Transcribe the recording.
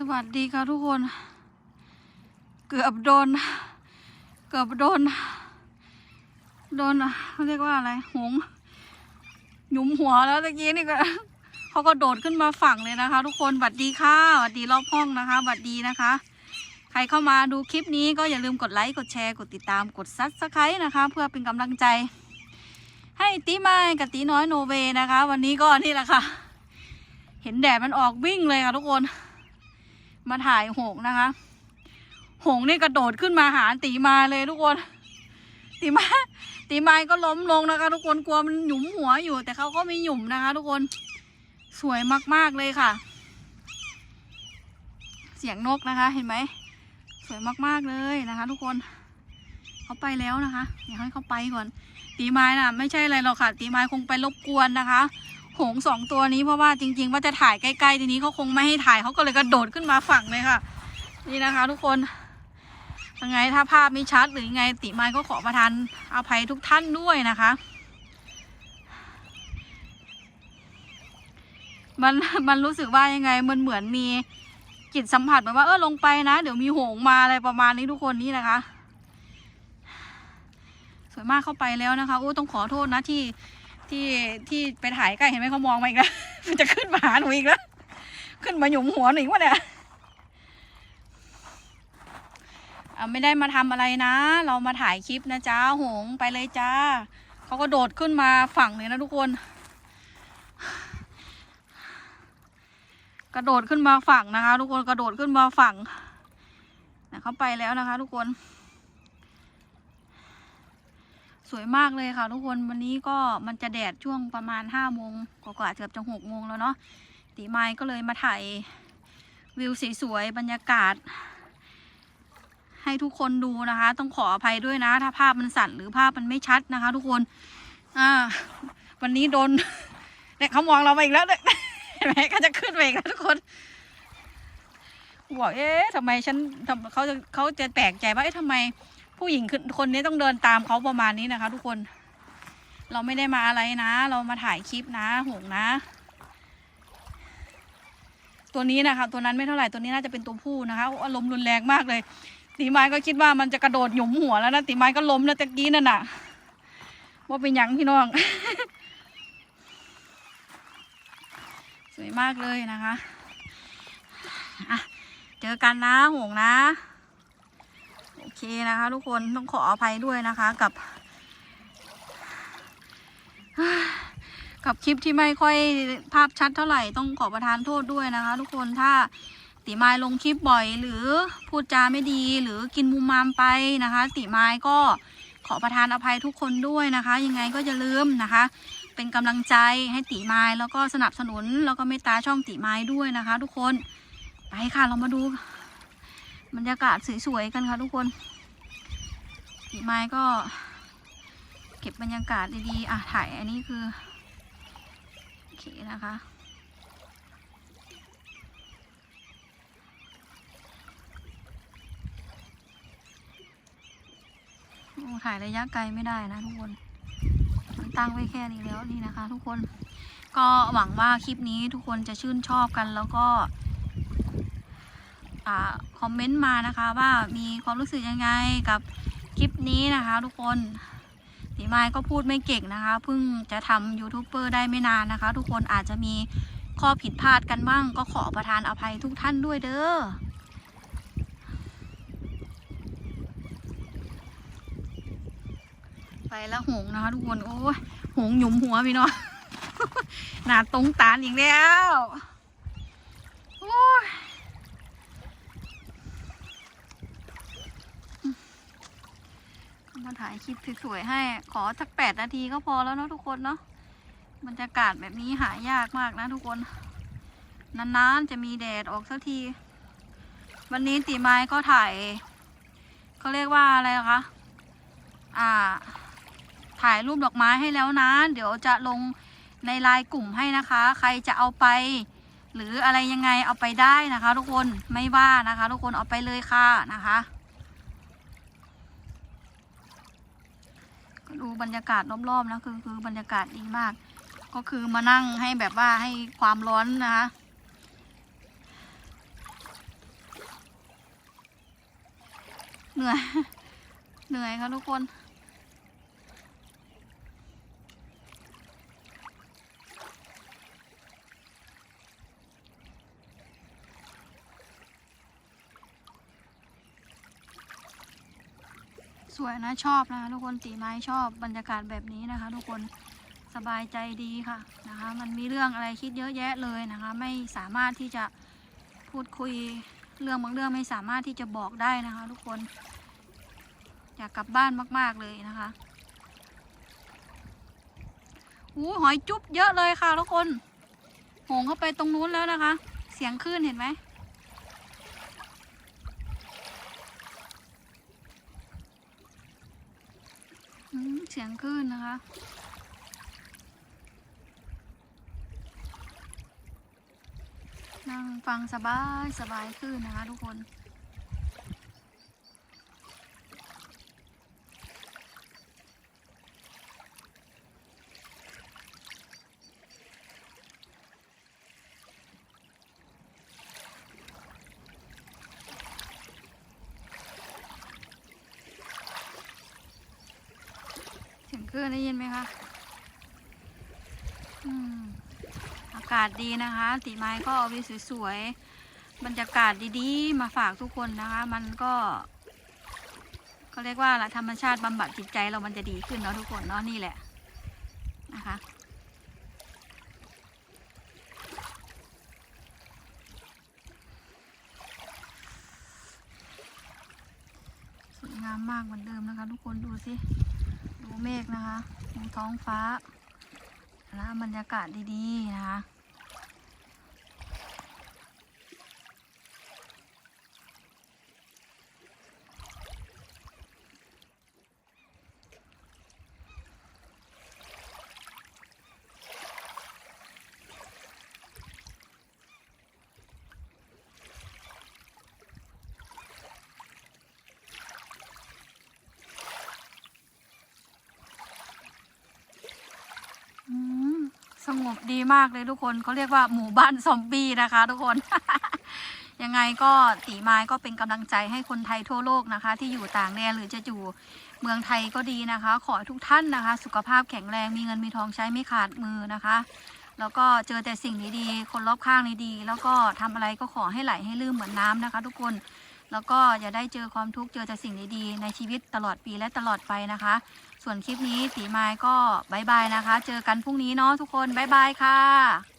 สวัสดีค่ะทุกคน เกือบโดน เกือบโดน โดนเขาเรียกว่าอะไร หง หยุมหัวแล้วตะกี้นี่ก็เขาก็โดดขึ้นมาฝั่งเลยนะคะ ทุกคนบัดดีค่ะบัดดีรอบห้องนะคะบัดดีนะคะ ใครเข้ามาดูคลิปนี้ก็อย่าลืมกดไลค์กดแชร์กดติดตามกดซับสไครต์นะคะ เพื่อเป็นกำลังใจ ให้ตีไม้กับตีน้อยโนเวนะคะ วันนี้ก็นี่แหละค่ะ เห็นแดดมันออกวิ่งเลยค่ะทุกคน มาถ่ายหงนะคะ หงนี่กระโดดขึ้นมาหาตีมาเลยทุกคนตีมาตีไม้ก็ล้มลงนะคะ ทุกคนกลัวมันหยุมหัวอยู่ แต่เขาก็ม่หยุมนะคะ ทุกคนสวยมากๆเลยค่ะ เสียงนกนะคะ เห็นไหมสวยมากๆเลยนะคะ ทุกคนเขาไปแล้วนะคะเดี๋ยวให้เขาไปก่อน ตีไม้น่ะ ไม่ใช่อะไรหรอกค่ะ ตีไม้คงไปรบกวนนะคะ หงสองตัวนี้เพราะว่าจริง ๆ ว่าจะถ่ายใกล้ๆทีนี้เขาคงไม่ให้ถ่ายเขาก็เลยกระโดดขึ้นมาฝั่งเลยค่ะ นี่นะคะ ทุกคนยังไงถ้าภาพไม่ชัดหรือยังไงติไม้ก็ขอประทานอภัยทุกท่านด้วยนะคะ มันมันรู้สึกว่ายังไงมันเหมือนมีจิตสัมผัสเหมือนว่าเออลงไปนะ เดี๋ยวมีหงมาอะไรประมาณนี้ทุกคนนี่นะคะ สวยมากเข้าไปแล้วนะคะโอ้ต้องขอโทษนะที่ ที่ที่ไปถ่ายใกล้เห็นไหมเขามองมาอีกแล้วมันจะขึ้นมาหาหนูอีกแล้ว ขึ้นมาหยุมหัวหนูอีกวะเนี่ยอะไม่ได้มาทำอะไรนะ เรามาถ่ายคลิปนะจ้าหงไปเลยจ้าเขาก็โดดขึ้นมาฝั่งเลยนะทุกคน กระโดดขึ้นมาฝั่งนะคะ ทุกคนกระโดดขึ้นมาฝั่งนะเขาไปแล้วนะคะ ทุกคน สวยมากเลยค่ะทุกคนวันนี้ก็มันจะแดดช่วงประมาณห้าโมงกว่าๆเกือบจะหกโมงแล้วเนาะตีไม้ก็เลยมาถ่ายวิวสวยๆบรรยากาศ ให้ทุกคนดูนะคะ ต้องขออภัยด้วยนะ ถ้าภาพมันสั่นหรือภาพมันไม่ชัดนะคะ ทุกคน อ่า วันนี้โดนเนี่ยเขามองเราไปอีกแล้วเนี่ยเห็นไหมก็จะขึ้นไปอีกแล้วทุกคนบอกเอ๊ะทำไมฉันทำเขาจะเขาจะแปลกใจว่าเอ๊ะทำไม ผู้หญิงคนคนนี้ต้องเดินตามเขาประมาณนี้นะคะ ทุกคน เราไม่ได้มาอะไรนะ เรามาถ่ายคลิปนะหงนะ ตัวนี้นะคะ ตัวนั้นไม่เท่าไหร่ตัวนี้น่าจะเป็นตัวผู้นะคะอารมณ์รุนแรงมากเลยตีไม้ก็คิดว่ามันจะกระโดดหยุมหัวแล้วนะตีไม้ก็ล้มแล้วตะกี้นั่นน่ะว่าเป็นยังพี่น้อง สวยมากเลยนะคะอะเจอกันนะหงนะ โอเคนะคะ ทุกคนต้องขออภัยด้วยนะคะกับ กับคลิปที่ไม่ค่อยภาพชัดเท่าไหร่ต้องขอประทานโทษด้วยนะคะ ทุกคนถ้าติมายลงคลิปบ่อย หรือพูดจาไม่ดีหรือกินมุมมามไปนะคะ ติมายก็ขอประทานอภัยทุกคนด้วยนะคะ ยังไงก็อย่าลืมนะคะ เป็นกำลังใจให้ติมายแล้วก็สนับสนุนแล้วก็เมตตาช่องติมายด้วยนะคะ ทุกคนไปค่ะเรามาดู บรรยากาศสวยๆกันค่ะทุกคนติไม้ก็ เก็บบรรยากาศดีๆ อะถ่ายอันนี้คือโอเคนะคะโอ้ถ่ายระยะไกลไม่ได้นะทุกคน มันตั้งไว้แค่นี้แล้วนี่นะคะ ทุกคน ก็หวังว่าคลิปนี้ทุกคนจะชื่นชอบกันแล้วก็ คอมเมนต์มานะคะว่ามีความรู้สึกยังไงกับคลิปนี้นะคะ ทุกคนตีไม้ก็พูดไม่เก่งนะคะเพิ่งจะทำยูทูบเบอร์ได้ไม่นานนะคะ ทุกคนอาจจะมีข้อผิดพลาดกันบ้าง ก็ขอประทานอภัยทุกท่านด้วยเด้อไปแล้วหงนะคะทุกคนโอ้ยหงหยุมหัวพี่น้องหนาตรงตาอีกแล้ว โอ้ย มาถ่ายคลิปสวยๆให้ ขอสักแปดนาทีก็พอแล้วเนาะทุกคนเนาะบรรยากาศแบบนี้หายากมากนะทุกคน นานๆจะมีแดดออกสักที วันนี้ตีไม้ก็ถ่ายเขาเรียกว่าอะไรนะคะอ่า ถ่ายรูปดอกไม้ให้แล้วนะ เดี๋ยวจะลงในไลน์กลุ่มให้นะคะ ใครจะเอาไป หรืออะไรยังไงเอาไปได้นะคะ ทุกคนไม่ว่านะคะ ทุกคนเอาไปเลยค่ะนะคะ ดูบรรยากาศรอบๆนะคือคือบรรยากาศดีมาก ก็คือมานั่งให้แบบว่าให้ความร้อนนะคะเหนื่อยเหนื่อยค่ะทุกคน สวยนะชอบนะคะทุกคนตีไม้ชอบบรรยากาศแบบนี้นะคะ ทุกคนสบายใจดีค่ะนะคะ มันมีเรื่องอะไรคิดเยอะแยะเลยนะคะ ไม่สามารถที่จะพูดคุยเรื่องบางเรื่องไม่สามารถที่จะบอกได้นะคะ ทุกคน อยากกลับบ้านมาก ๆเลยนะคะอู้หอยจุ๊บเยอะเลยค่ะทุกคนหงเข้าไปตรงนู้นแล้วนะคะ เสียงคลื่นเห็นไหม เสียงคลื่นนะคะ นั่งฟังสบายสบายคลื่นนะคะทุกคน สียงคลื่นได้ยินไหมคะอมอากาศดีนะคะ ติไม้ก็เอาวิวสวยๆบรรยากาศดีๆ มาฝากทุกคนนะคะ มันก็เขาเรียกว่าละธรรมชาติบำบัดจิตใจเรามันจะดีขึ้นเนาะทุกคนเนาะนี่แหละนะคะสวยงามมากเหมือนเดิมนะคะ ทุกคนดูสิ เมฆนะคะท้องฟ้าและบรรยากาศดีๆนะคะ อืม สงบดีมากเลยทุกคนเขาเรียกว่าหมู่บ้านซอมบี้นะคะ ทุกคน ยังไงก็ตีไม้ก็เป็นกำลังใจให้คนไทยทั่วโลกนะคะ ที่อยู่ต่างแดนหรือจะอยู่เมืองไทยก็ดีนะคะ ขอทุกท่านนะคะ สุขภาพแข็งแรงมีเงินมีทองใช้ไม่ขาดมือนะคะ แล้วก็เจอแต่สิ่งดีๆคนรอบข้างดีๆแล้วก็ทำอะไรก็ขอให้ไหลให้ลื่นเหมือนน้ำนะคะ ทุกคน แล้วก็อย่าได้เจอความทุกข์เจอแต่สิ่งดีๆ ในชีวิตตลอดปีและตลอดไปนะคะ ส่วนคลิปนี้ตีไม้ก็บายบายนะคะ เจอกันพรุ่งนี้เนาะทุกคนบายบายค่ะ